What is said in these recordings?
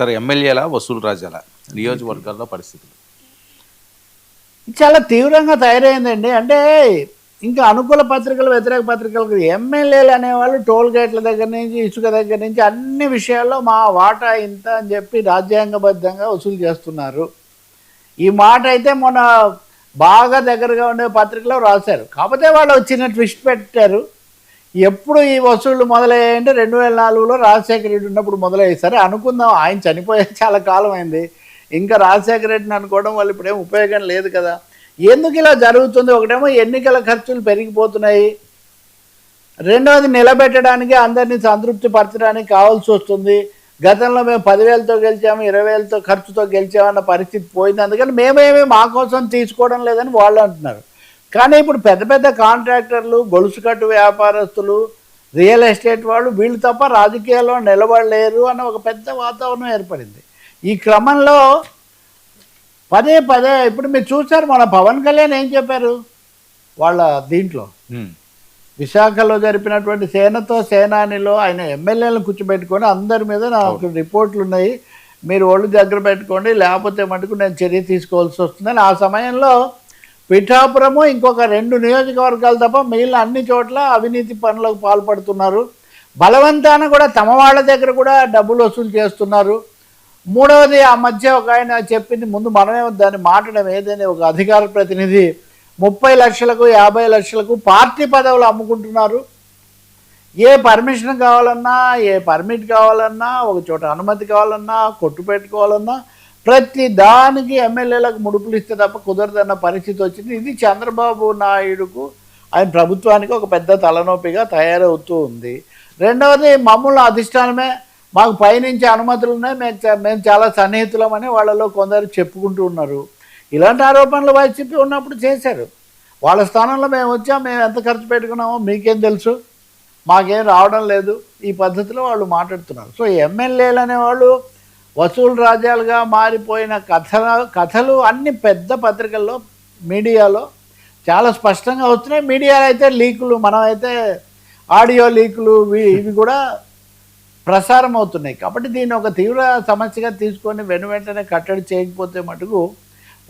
సరే ఎమ్మెల్యేలా వసూలు రాజాలా? నియోజకవర్గాల్లో పరిస్థితులు. చాలా తీవ్రంగా తయారైందండి. అంటే ఇంకా అనుకూల పత్రికలు వ్యతిరేక పత్రికలు ఎమ్మెల్యేలు అనేవాళ్ళు టోల్ గేట్ల దగ్గర నుంచి ఇసుక దగ్గర నుంచి అన్ని విషయాల్లో మా వాటా ఇంత అని చెప్పి రాజ్యాంగబద్ధంగా వసూలు చేస్తున్నారు. ఈ మాట అయితే మొన్న బాగా దగ్గరగా ఉండే పత్రికలో రాశారు. కాకపోతే వాళ్ళు వచ్చిన ట్విస్ట్ పెట్టారు. ఎప్పుడు ఈ వసూళ్ళు మొదలయ్యాయంటే రెండు వేల నాలుగులో రాజశేఖర రెడ్డి ఉన్నప్పుడు మొదలయ్యాయి. సరే అనుకుందాం. ఆయన చనిపోయే చాలా కాలం అయింది. ఇంకా రాజశేఖర రెడ్డిని అనుకోవడం వల్ల ఇప్పుడేం ఉపయోగం లేదు కదా. ఎందుకు ఇలా జరుగుతుంది? ఒకటేమో ఎన్నికల ఖర్చులు పెరిగిపోతున్నాయి. రెండవది నిలబెట్టడానికి అందరినీ సంతృప్తి పరచడానికి కావాల్సి వస్తుంది. గతంలో మేము పదివేలతో గెలిచాము ఇరవై వేలతో ఖర్చుతో గెలిచామన్న పరిస్థితి పోయింది. అందుకని మేమేమి మా కోసం తీసుకోవడం లేదని వాళ్ళు అంటున్నారు. కానీ ఇప్పుడు పెద్ద పెద్ద కాంట్రాక్టర్లు గొలుసు కట్టు వ్యాపారస్తులు రియల్ ఎస్టేట్ వాళ్ళు వీళ్ళు తప్ప రాజకీయాల్లో నిలబడలేరు అన్న ఒక పెద్ద వాతావరణం ఏర్పడింది. ఈ క్రమంలో పదే పదే ఇప్పుడు మీరు చూసారు మన పవన్ కళ్యాణ్ ఏం చెప్పారు? వాళ్ళ దీంట్లో. విశాఖలో జరిపినటువంటి సేనతో సేనానిలో ఆయన ఎమ్మెల్యేలను కూర్చోబెట్టుకొని అందరి మీద నాకు రిపోర్ట్లు ఉన్నాయి. మీరు ఒళ్ళు దగ్గర పెట్టుకోండి లేకపోతే మటుకు నేను చర్య తీసుకోవాల్సి వస్తుందని ఆ సమయంలో పిఠాపురము ఇంకొక రెండు నియోజకవర్గాలు తప్ప మిగిలిన అన్ని చోట్ల అవినీతి పనులకు పాల్పడుతున్నారు. బలవంతాన కూడా తమ వాళ్ళ దగ్గర కూడా డబ్బులు వసూలు చేస్తున్నారు. మూడవది ఆ మధ్య ఒక ఆయన చెప్పింది ముందు మనమే దాన్ని మాట్లాడడం ఏదని ఒక అధికార ప్రతినిధి ముప్పై లక్షలకు యాభై లక్షలకు పార్టీ పదవులు అమ్ముకుంటున్నారు. ఏ పర్మిషన్ కావాలన్నా ఏ పర్మిట్ కావాలన్నా ఒక చోట అనుమతి కావాలన్నా కొట్టు పెట్టుకోవాలన్నా ప్రతి దానికి ఎమ్మెల్యేలకు ముడుపులు ఇస్తే తప్ప కుదరదన్న పరిస్థితి వచ్చింది. ఇది చంద్రబాబు నాయుడుకు ఆయన ప్రభుత్వానికి ఒక పెద్ద తలనొప్పిగా తయారవుతూ ఉంది. రెండవది మమ్మల్ని అధిష్టానమే మాకు పైనుంచి అనుమతులు ఉన్నాయి మేము మేము చాలా సన్నిహితులమని వాళ్ళలో కొందరు చెప్పుకుంటూ ఉన్నారు. ఇలాంటి ఆరోపణలు వైసీపీ ఉన్నప్పుడు చేశారు. వాళ్ళ స్థానంలో మేము వచ్చాం మేము ఎంత ఖర్చు పెట్టుకున్నామో మీకేం తెలుసు? మాకేం రావడం లేదు. ఈ పద్ధతిలో వాళ్ళు మాట్లాడుతున్నారు. సో ఎమ్మెల్యేలు అనేవాళ్ళు వసూలు రాజ్యాలుగా మారిపోయిన కథ కథలు అన్ని పెద్ద పత్రికల్లో మీడియాలో చాలా స్పష్టంగా వస్తున్నాయి. మీడియాలో అయితే లీకులు మనమైతే ఆడియో లీకులు ఇవి కూడా ప్రసారం అవుతున్నాయి. కాబట్టి దీన్ని ఒక తీవ్ర సమస్యగా తీసుకొని వెను వెంటనే కట్టడి చేయకపోతే మటుకు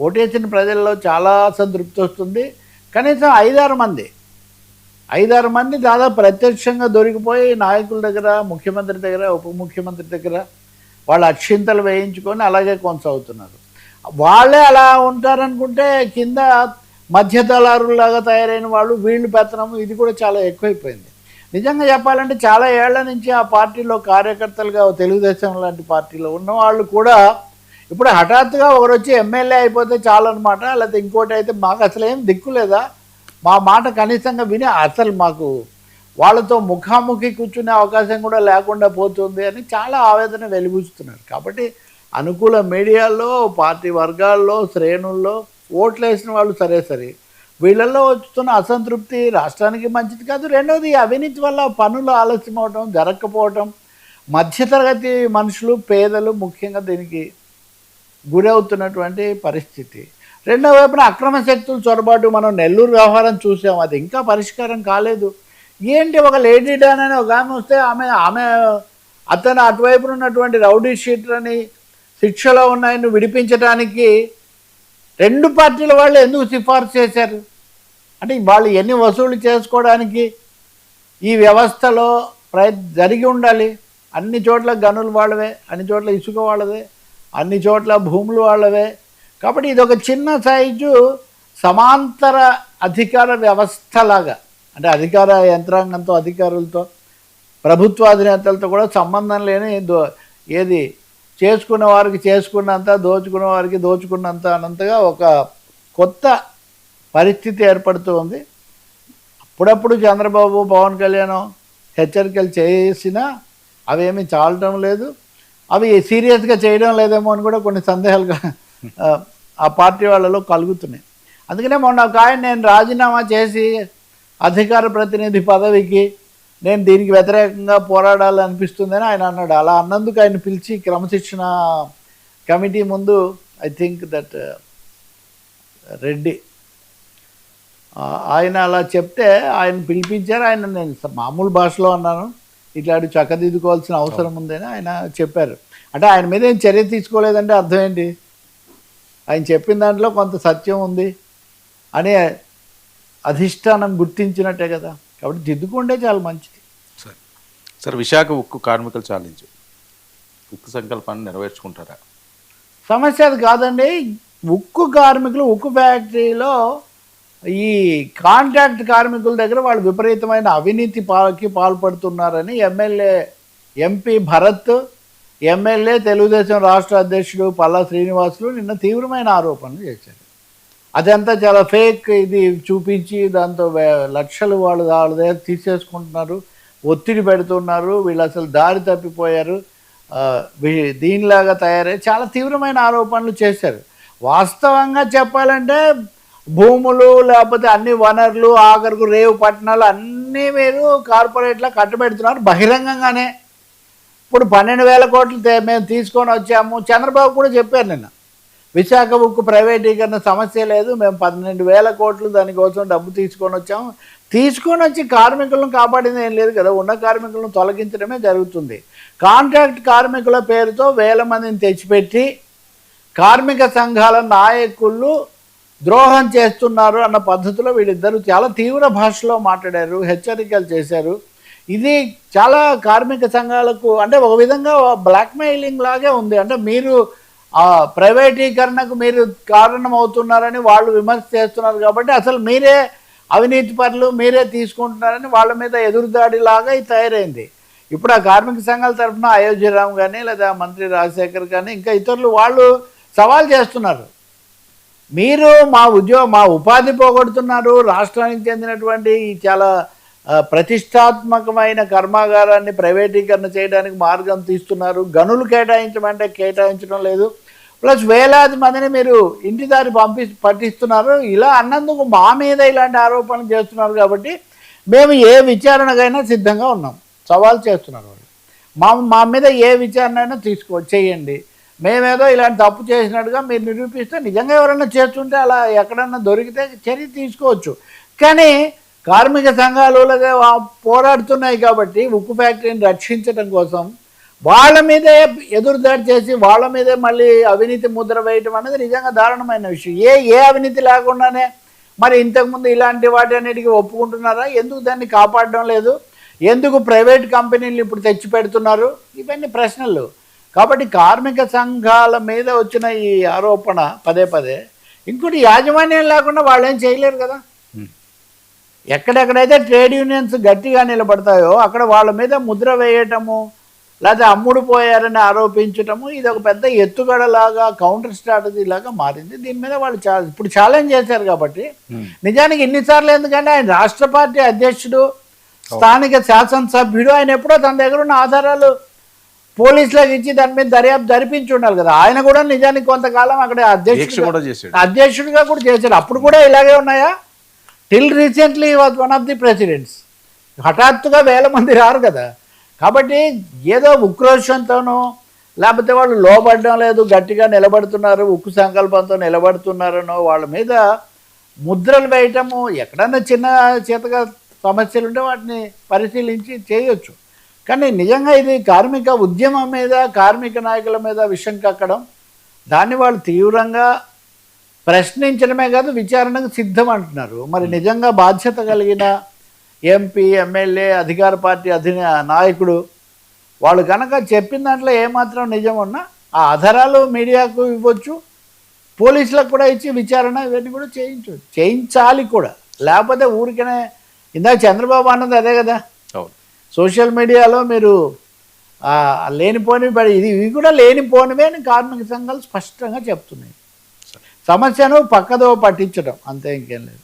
ఓటేసిన ప్రజల్లో చాలా సంతృప్తి వస్తుంది. కనీసం ఐదారు మంది ఐదారు మంది దాదాపు ప్రత్యక్షంగా దొరికిపోయి నాయకుల దగ్గర ముఖ్యమంత్రి దగ్గర ఉప ముఖ్యమంత్రి దగ్గర వాళ్ళు అక్షింతలు వేయించుకొని అలాగే కొనసాగుతున్నారు. వాళ్ళే అలా ఉంటారనుకుంటే కింద మధ్యదళారులాగా తయారైన వాళ్ళు వీళ్ళు పెత్తనము ఇది కూడా చాలా ఎక్కువైపోయింది. నిజంగా చెప్పాలంటే చాలా ఏళ్ళ నుంచి ఆ పార్టీలో కార్యకర్తలుగా తెలుగుదేశం లాంటి పార్టీలో ఉన్నవాళ్ళు కూడా ఇప్పుడు హఠాత్తుగా ఒకరు వచ్చి ఎమ్మెల్యే అయిపోతే చాలన్నమాట లేకపోతే ఇంకోటి అయితే మాకు అసలు ఏం దిక్కు లేదా? మా మాట కనీసంగా విని అసలు మాకు వాళ్ళతో ముఖాముఖి కూర్చునే అవకాశం కూడా లేకుండా పోతుంది అని చాలా ఆవేదన వెలిబుచ్చుతున్నారు. కాబట్టి అనుకూల మీడియాల్లో పార్టీ వర్గాల్లో శ్రేణుల్లో ఓట్లు వేసిన వాళ్ళు సరే సరే. వీళ్ళల్లో వస్తున్న అసంతృప్తి రాష్ట్రానికి మంచిది కాదు. రెండవది అవినీతి వల్ల పనులు ఆలస్యం అవడం జరగకపోవటం మధ్యతరగతి మనుషులు పేదలు ముఖ్యంగా దీనికి గురవుతున్నటువంటి పరిస్థితి. రెండో వైపున అక్రమ శక్తుల చొరబాటు మనం నెల్లూరు వ్యవహారం చూసాం. అది ఇంకా పరిష్కారం కాలేదు. ఏంటి ఒక లేడీ డాన్ అని ఒక ఆమె వస్తే ఆమె ఆమె అతను అటువైపు ఉన్నటువంటి రౌడీ షీట్లని శిక్షలో ఉన్నాయని విడిపించడానికి రెండు పార్టీల వాళ్ళు ఎందుకు సిఫార్సు చేశారు? అంటే వాళ్ళు ఎన్ని వసూలు చేసుకోవడానికి ఈ వ్యవస్థలో ప్రయ జరిగి ఉండాలి. అన్ని చోట్ల గనులు వాళ్ళవే అన్ని చోట్ల ఇసుక వాళ్ళదే అన్ని చోట్ల భూములు వాళ్ళవే. కాబట్టి ఇది ఒక చిన్న సైజు సమాంతర అధికార వ్యవస్థలాగా. అంటే అధికార యంత్రాంగంతో అధికారులతో ప్రభుత్వ అధినేతలతో కూడా సంబంధం లేని దో- ఏది చేసుకున్న వారికి చేసుకున్నంత దోచుకున్న వారికి దోచుకున్నంత అన్నంతగా ఒక కొత్త పరిస్థితి ఏర్పడుతుంది అప్పుడప్పుడు చంద్రబాబు పవన్ కళ్యాణ్ హెచ్చరికలు చేసినా అవేమీ చాలటం లేదు. అవి సీరియస్గా చేయడం లేదేమో అని కూడా కొన్ని సందేహాలుగా ఆ పార్టీ వాళ్ళలో కలుగుతున్నాయి. అందుకనే మొన్న ఒక ఆయన నేను రాజీనామా చేసి అధికార ప్రతినిధి పదవికి నేను దీనికి వ్యతిరేకంగా పోరాడాలి అనిపిస్తుందని ఆయన అన్నాడు. అలా అన్నందుకు ఆయన పిలిచి క్రమశిక్షణ కమిటీ ముందు I think that uh, Reddy ఆయన అలా చెప్తే ఆయన పిలిపించారు. ఆయన నేను మామూలు భాషలో అన్నాను. ఇట్లాంటి చక్కదిద్దుకోవాల్సిన అవసరం ఉందని ఆయన చెప్పారు. అంటే ఆయన మీద ఏం చర్య తీసుకోలేదంటే అర్థం ఏంటి? ఆయన చెప్పిన దాంట్లో కొంత సత్యం ఉంది అని అధిష్టానం గుర్తించినట్టే కదా. కాబట్టి దిద్దుకుంటే చాలా మంచిది. సరే సార్ విశాఖ ఉక్కు కార్మికులు ఛాలెంజ్ ఉక్కు సంకల్పాన్ని నెరవేర్చుకుంటారా? సమస్య అది కాదండి. ఉక్కు కార్మికులు ఉక్కు ఫ్యాక్టరీలో ఈ కాంట్రాక్ట్ కార్మికుల దగ్గర వాళ్ళు విపరీతమైన అవినీతి పాలకి పాల్పడుతున్నారని MLA MP Bharat MLA Telugu Desam రాష్ట్ర అధ్యక్షుడు పల్లా శ్రీనివాసులు నిన్న తీవ్రమైన ఆరోపణలు చేశారు. అదంతా చాలా ఫేక్ ఇది చూపించి దాంతో లక్షలు వాళ్ళు వాళ్ళ దగ్గర తీసేసుకుంటున్నారు ఒత్తిడి పెడుతున్నారు వీళ్ళు అసలు దారి తప్పిపోయారు. వీ- దీనిలాగా తయారై చాలా తీవ్రమైన ఆరోపణలు చేశారు. వాస్తవంగా చెప్పాలంటే భూములు లేకపోతే అన్ని వనరులు ఆఖరుకు రేవు పట్టణాలు అన్నీ మీరు కార్పొరేట్లో కట్టబెడుతున్నారు బహిరంగంగానే. ఇప్పుడు పన్నెండు వేల కోట్లు మేము తీసుకొని వచ్చాము. చంద్రబాబు కూడా చెప్పారు నిన్న. విశాఖ ఉక్కు ప్రైవేటీకరణ సమస్య లేదు. మేము పన్నెండు వేల కోట్లు దానికోసం డబ్బు తీసుకొని వచ్చాము. తీసుకొని వచ్చి కార్మికులను కాపాడింది ఏం లేదు కదా. ఉన్న కార్మికులను తొలగించడమే జరుగుతుంది. కాంట్రాక్ట్ కార్మికుల పేరుతో వేల మందిని తెచ్చిపెట్టి కార్మిక సంఘాల నాయకులు ద్రోహం చేస్తున్నారు అన్న పద్ధతిలో వీళ్ళిద్దరూ చాలా తీవ్ర భాషలో మాట్లాడారు హెచ్చరికలు చేశారు. ఇది చాలా కార్మిక సంఘాలకు అంటే ఒక విధంగా బ్లాక్మెయిలింగ్ లాగే ఉంది. అంటే మీరు ఆ ప్రైవేటీకరణకు మీరు కారణం అవుతున్నారని వాళ్ళు విమర్శ చేస్తున్నారు కాబట్టి అసలు మీరే అవినీతి పనులు మీరే తీసుకుంటున్నారని వాళ్ళ మీద ఎదురుదాడి లాగా ఇది తయారైంది. ఇప్పుడు ఆ కార్మిక సంఘాల తరఫున అయోధ్యరామ్ కానీ లేదా మంత్రి రాజశేఖర్ కానీ ఇంకా ఇతరులు వాళ్ళు సవాల్ చేస్తున్నారు. మీరు మా ఉద్యోగ మా ఉపాధి పోగొడుతున్నారు రాష్ట్రానికి చెందినటువంటి చాలా ప్రతిష్టాత్మకమైన కర్మాగారాన్ని ప్రైవేటీకరణ చేయడానికి మార్గం తీస్తున్నారు. గనులు కేటాయించమంటే కేటాయించడం లేదు. ప్లస్ వేలాది మందిని మీరు ఇంటి దారి పంపి పట్టిస్తున్నారు. ఇలా అన్నందుకు మా మీద ఇలాంటి ఆరోపణలు చేస్తున్నారు కాబట్టి మేము ఏ విచారణకైనా సిద్ధంగా ఉన్నాం. సవాల్ చేస్తున్నారు వాళ్ళు. మా మా మీద ఏ విచారణ అయినా తీసుకో చేయండి. మేమేదో ఇలాంటి తప్పు చేసినట్టుగా మీరు నిరూపిస్తే నిజంగా ఎవరైనా చేస్తుంటే అలా ఎక్కడన్నా దొరికితే చర్య తీసుకోవచ్చు. కానీ కార్మిక సంఘాలు లేదా పోరాడుతున్నాయి కాబట్టి ఉక్కు ఫ్యాక్టరీని రక్షించడం కోసం వాళ్ళ మీదే ఎదురుదాడి చేసి వాళ్ళ మీదే మళ్ళీ అవినీతి ముద్ర వేయటం అనేది నిజంగా దారుణమైన విషయం. ఏ ఏ అవినీతి లేకుండానే మరి ఇంతకుముందు ఇలాంటి వాటి అన్నిటికీ ఒప్పుకుంటున్నారా? ఎందుకు దాన్ని కాపాడడం లేదు? ఎందుకు ప్రైవేట్ కంపెనీలు ఇప్పుడు తెచ్చి పెడుతున్నారు? ఇవన్నీ ప్రశ్నలు. కాబట్టి కార్మిక సంఘాల మీద వచ్చిన ఈ ఆరోపణ పదే పదే ఇంకోటి యాజమాన్యం లేకుండా వాళ్ళు ఏం చేయలేరు కదా? ఎక్కడెక్కడైతే ట్రేడ్ యూనియన్స్ గట్టిగా నిలబడతాయో అక్కడ వాళ్ళ మీద ముద్ర వేయటము లేదా అమ్ముడు పోయారని ఆరోపించటము ఇది ఒక పెద్ద ఎత్తుగడలాగా కౌంటర్ స్ట్రాటజీ లాగా మారింది. దీని మీద వాళ్ళు చా ఇప్పుడు ఛాలెంజ్ చేశారు కాబట్టి నిజానికి ఇన్నిసార్లు ఎందుకంటే ఆయన రాష్ట్ర పార్టీ అధ్యక్షుడు స్థానిక శాసనసభ్యుడు ఆయన ఎప్పుడో తన దగ్గర ఉన్న ఆధారాలు పోలీసులకు ఇచ్చి దాని మీద దర్యాప్తు జరిపించి ఉండాలి కదా. ఆయన కూడా నిజానికి కొంతకాలం అక్కడ అధ్యక్షుడు అధ్యక్షుడిగా కూడా చేశారు అప్పుడు కూడా ఇలాగే ఉన్నాయా? Till recently was one of the presidents హఠాత్తుగా వేల మంది రారు కదా. కాబట్టి ఏదో ఉక్రోషంతోనో లేకపోతే వాళ్ళు లోబడడం లేదు గట్టిగా నిలబడుతున్నారు ఉక్కు సంకల్పంతో నిలబడుతున్నారనో వాళ్ళ మీద ముద్రలు వేయటము ఎక్కడన్నా చిన్న చేతగా సమస్యలు ఉంటే వాటిని పరిశీలించి చేయొచ్చు. కానీ నిజంగా ఇది కార్మిక ఉద్యమం మీద కార్మిక నాయకుల మీద విషం కక్కడం దాన్ని వాళ్ళు తీవ్రంగా ప్రశ్నించడమే కాదు విచారణకు సిద్ధం అంటున్నారు మరి నిజంగా బాధ్యత కలిగిన ఎంపీ ఎమ్మెల్యే అధికార పార్టీ అధిన నాయకుడు వాళ్ళు కనుక చెప్పిన దాంట్లో ఏమాత్రం నిజం ఉన్నా ఆ ఆధారాలు మీడియాకు ఇవ్వచ్చు పోలీసులకు కూడా ఇచ్చి విచారణ ఇవన్నీ కూడా చేయించు చేయించాలి కూడా. లేకపోతే ఊరికనే ఇందాక చంద్రబాబు అన్నది అదే కదా. సోషల్ మీడియాలో మీరు లేనిపోని ఇది ఇవి కూడా లేనిపోనివే అని కార్మిక సంఘాలు స్పష్టంగా చెప్తున్నాయి. సమస్యను పక్కదో పట్టించడం. అంతే ఇంకేం లేదు.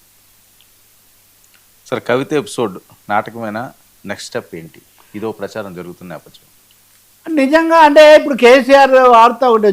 సార్ కవిత ఎపిసోడ్ నాటకమైన నెక్స్ట్ స్టెప్ ఏంటి? ఇదో ప్రచారం జరుగుతున్న నేపథ్యం. నిజంగా అంటే ఇప్పుడు కేసీఆర్ వార్త ఒకటి